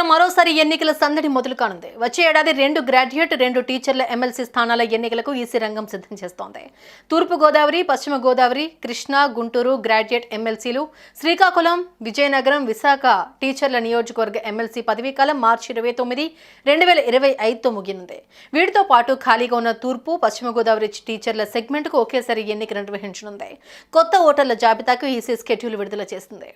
ఏపీలో మరోసారి ఎన్నికల సందడి మొదలు కానుంది. వచ్చే ఏడాది రెండు గ్రాడ్యుయేట్ రెండు టీచర్ల ఎమ్మెల్సీ స్థానాల ఎన్నికలకు ఈసీ రంగం సిద్ధం చేస్తోంది. తూర్పు గోదావరి పశ్చిమ గోదావరి కృష్ణా గుంటూరు గ్రాడ్యుయేట్ ఎమ్మెల్సీలు శ్రీకాకుళం విజయనగరం విశాఖ టీచర్ల నియోజకవర్గ ఎమ్మెల్సీ పదవీకాలం మార్చి ఇరవై తొమ్మిది రెండు వేల ఇరవై ఐదుతో ముగినుంది వీటితో పాటు ఖాళీగా ఉన్న తూర్పు పశ్చిమ గోదావరి టీచర్ల సెగ్మెంట్కు ఒకేసారి ఎన్నిక నిర్వహించనుంది. కొత్త ఓటర్ల జాబితాకు ఈసీ స్కెడ్యూల్ విడుదల చేసింది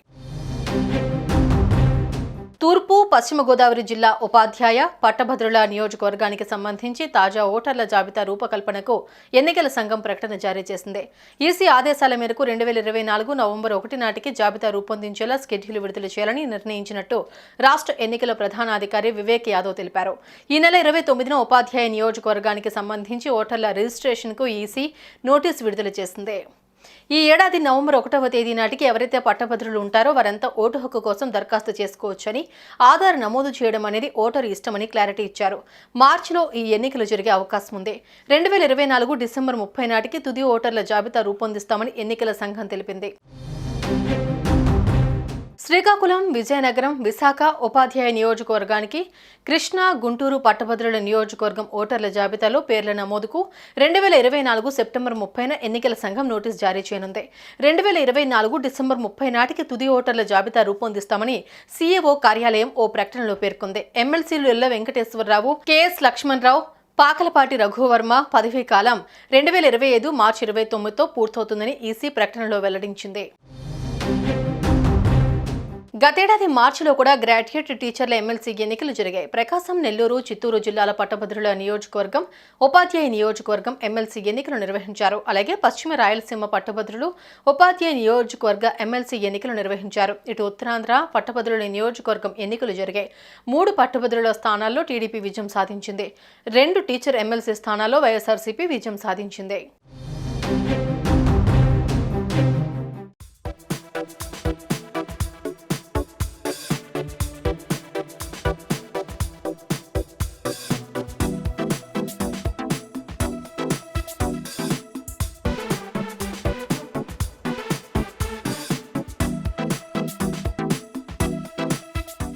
తూర్పు పశ్చిమ గోదావరి జిల్లా ఉపాధ్యాయ పట్టభద్రుల నియోజకవర్గానికి సంబంధించి తాజా ఓటర్ల జాబితా రూపకల్పనకు ఎన్నికల సంఘం ప్రకటన జారీ చేసింది. ఈసీ ఆదేశాల మేరకు రెండు వేల ఇరవై నాలుగు నవంబర్ ఒకటి నాటికి జాబితా రూపొందించేలా స్కెడ్యూల్ విడుదల చేయాలని నిర్ణయించినట్టు రాష్ట్ర ఎన్నికల ప్రధానాధికారి వివేక్ యాదవ్ తెలిపారు. ఈ నెల ఇరవై తొమ్మిదిన ఉపాధ్యాయ నియోజకవర్గానికి సంబంధించి ఓటర్ల రిజిస్ట్రేషన్కు ఈసీ నోటీసు విడుదల చేసింది. ఈ ఏడాది నవంబర్ ఒకటవ తేదీ నాటికి ఎవరైతే పట్టభద్రులు ఉంటారో వారంతా ఓటు హక్కు కోసం దరఖాస్తు చేసుకోవచ్చని ఆధార్ నమోదు చేయడం అనేది ఓటరు ఇష్టమని క్లారిటీ ఇచ్చారు. మార్చిలో ఈ ఎన్నికలు జరిగే అవకాశం ఉంది. రెండు వేల ఇరవై నాలుగు డిసెంబర్ ముప్పై నాటికి తుది ఓటర్ల జాబితా రూపొందిస్తామని ఎన్నికల సంఘం తెలిపింది. శ్రీకాకుళం విజయనగరం విశాఖ ఉపాధ్యాయ నియోజకవర్గానికి కృష్ణా గుంటూరు పట్టభద్రుల నియోజకవర్గం ఓటర్ల జాబితాలో పేర్ల నమోదుకు రెండు వేల ఇరవై నాలుగు సెప్టెంబర్ ముప్పైన ఎన్నికల సంఘం నోటీస్ జారీ చేయనుంది. రెండు వేల ఇరవై నాలుగు డిసెంబర్ ముప్పై నాటికి తుది ఓటర్ల జాబితా రూపొందిస్తామని సీఏఓ కార్యాలయం ఓ ప్రకటనలో పేర్కొంది. ఎమ్మెల్సీలు ఎల్ల వెంకటేశ్వరరావు కెఎస్ లక్ష్మణరావు పాకలపాటి రఘువర్మ పదవీ కాలం రెండు వేల ఇరవై ఐదు మార్చి ఇరవై తొమ్మిదితో పూర్తవుతుందని ఈసీ ప్రకటనలో వెల్లడించింది. గతేడాది మార్చిలో కూడా గ్రాడ్యుయేట్ టీచర్ల ఎమ్మెల్సీ ఎన్నికలు జరిగాయి. ప్రకాశం నెల్లూరు చిత్తూరు జిల్లాల పట్టభద్రుల నియోజకవర్గం ఉపాధ్యాయ నియోజకవర్గం ఎమ్మెల్సీ ఎన్నికలు నిర్వహించారు. అలాగే పశ్చిమ రాయలసీమ పట్టభద్రులు ఉపాధ్యాయ నియోజకవర్గ ఎమ్మెల్సీ ఎన్నికలు నిర్వహించారు. ఇటు ఉత్తరాంధ్ర పట్టభద్రుల నియోజకవర్గం ఎన్నికలు జరిగాయి. మూడు పట్టభద్రుల స్థానాల్లో టీడీపీ విజయం సాధించింది. రెండు టీచర్ ఎమ్మెల్సీ స్థానాల్లో వైఎస్ఆర్సీపీ విజయం సాధించింది.